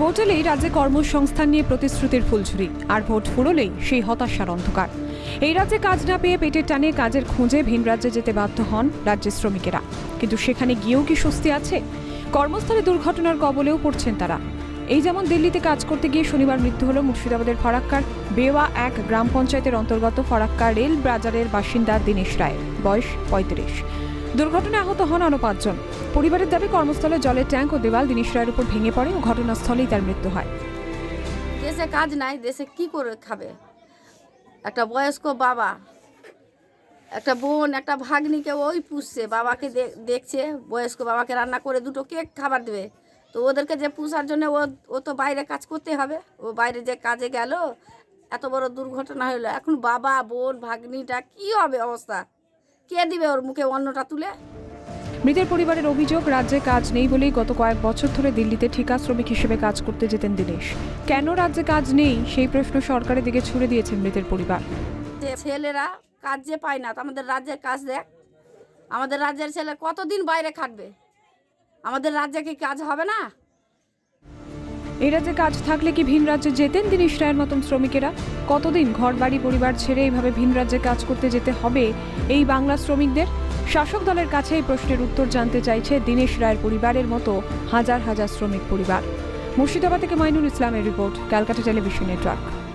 Vote এলেই রাজ্যে কর্মসংস্থান নিয়ে প্রতিশ্রুতির ফুলঝুরি, আর ভোট ফুরলেই সেই হতাশার অন্ধকার। এই রাজ্যে কাজ না পেয়ে পেটের টানে কাজের খোঁজে ভিন রাজ্যে যেতে বাধ্য হন রাজ্যের শ্রমিকেরা। কিন্তু সেখানে গিয়েও কি স্বস্তি আছে? কর্মস্থলে দুর্ঘটনার কবলেও পড়ছেন তারা। এই যেমন দিল্লিতে কাজ করতে গিয়ে শনিবার মৃত্যু হল মুর্শিদাবাদের ফরাক্কার বেওয়া এক গ্রাম পঞ্চায়েতের অন্তর্গত ফরাক্কা রেল বাজারের বাসিন্দা দীনেশ রায়ের, বয়স পঁয়ত্রিশ। দুর্ঘটনায় আহত হন আরও পাঁচজন। পরিবারের দাবি, কর্মস্থলে জলের ট্যাঙ্ক ও দেওয়াল দীনেশ রায়ের উপর ভেঙে পড়ে ও ঘটনাস্থলেই তার মৃত্যু হয়। দেশে কাজ নাই, দেশে কি করে খাবে? একটা বয়স্ক বাবা, একটা বোন, একটা ভাগ্নিকে ওই পুষছে, বাবাকে দেখছে, বয়স্ক বাবাকে রান্না করে দুটো কেক খাবার দেবে। তো ওদেরকে যে পুষার জন্য ও ও তো বাইরে কাজ করতে হবে, ও বাইরে যে কাজে গেল, এত বড় দুর্ঘটনা হলো। এখন বাবা, বোন, ভাগ্নিটা কি হবে অবস্থা? কে দিবে ওর মুখে অন্নটা তুলে? মৃতের পরিবারের অভিযোগ রাজ্যে কাজ নেই বলেই গত কয়েক বছর ধরে দিল্লিতে ঠিকা শ্রমিক হিসেবে কাজ করতে যেতেন দীনেশ। কেন রাজ্যে কাজ নেই? সেই প্রশ্ন সরকারের দিকে ছুড়ে দিয়েছে মৃতের পরিবার। ছেলেরা কাজ যে পায় না তো আমাদের রাজ্যের কাজ দেখ। আমাদের রাজ্যের ছেলে কতদিন বাইরে খাটবে? আমাদের রাজ্যে কি কাজ হবে না? এই রাজ্যে কাজ থাকলে কি ভিন রাজ্যে যেতেন দীনেশ রায়ের মতন শ্রমিকেরা? কতদিন ঘর বাড়ি পরিবার ছেড়ে এইভাবে ভিন রাজ্যে কাজ করতে যেতে হবে এই বাংলা শ্রমিকদের? শাসক দলের কাছে এই প্রশ্নের উত্তর জানতে চাইছে দীনেশ রায়ের পরিবারের মতো হাজার হাজার শ্রমিক পরিবার। মুর্শিদাবাদ থেকে মাইনুল ইসলামের রিপোর্ট, ক্যালকাটা টেলিভিশন নেটওয়ার্ক।